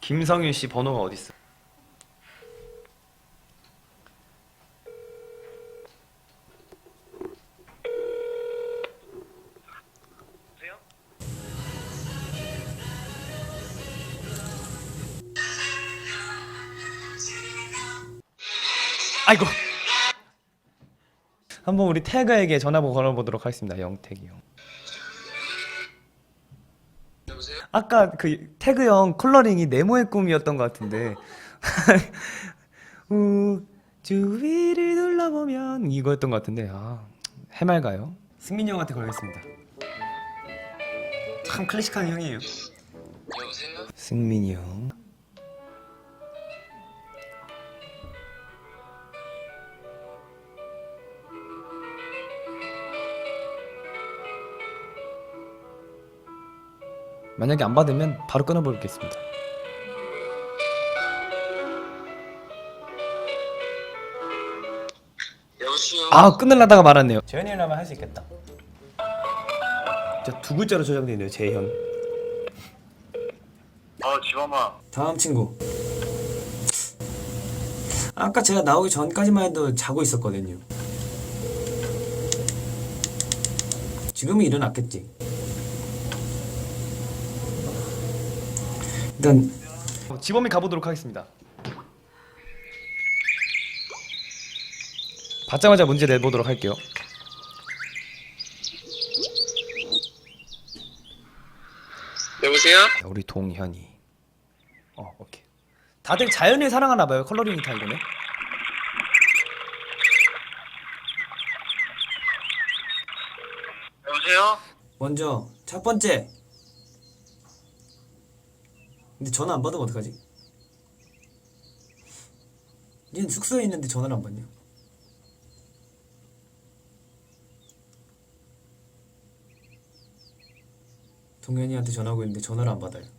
김성윤 씨 번호가 어디 있어? 아이고. 한번 우리 태그에게 전화 한번 걸어보도록 하겠습니다. 영택이 형. 보세요? 아까 그 태그 형 컬러링이 네모의 꿈이었던 것 같은데. 우 주위를 둘러보면 이거였던 것 같은데. 아 해맑아요. 승민이 형한테 걸겠습니다. 참 클래식한 형이에요. 여보세요? 승민이 형 만약에 안 받으면 바로 끊어버리겠습니다. 여보세요? 아 끊으려다가 말았네요. 재현이라면 할 수 있겠다. 저두 글자로 저장돼 있네요 재현 어 지범아. 다음 친구. 아까 제가 나오기 전까지만 해도 자고 있었거든요. 지금은 일어났겠지 일단 지범이 가보도록 하겠습니다. 받자마자 문제 내보도록 할게요. 여보세요? 우리 동현이. 어 오케이. 다들 자연을 사랑하나 봐요 컬러링이 다 이거네. 여보세요? 먼저 첫 번째 근데 전화 안 받으면 어떡하지? 얘는 숙소에 있는데 전화를 안 받냐? 동현이한테 전화하고 있는데 전화를 안 받아요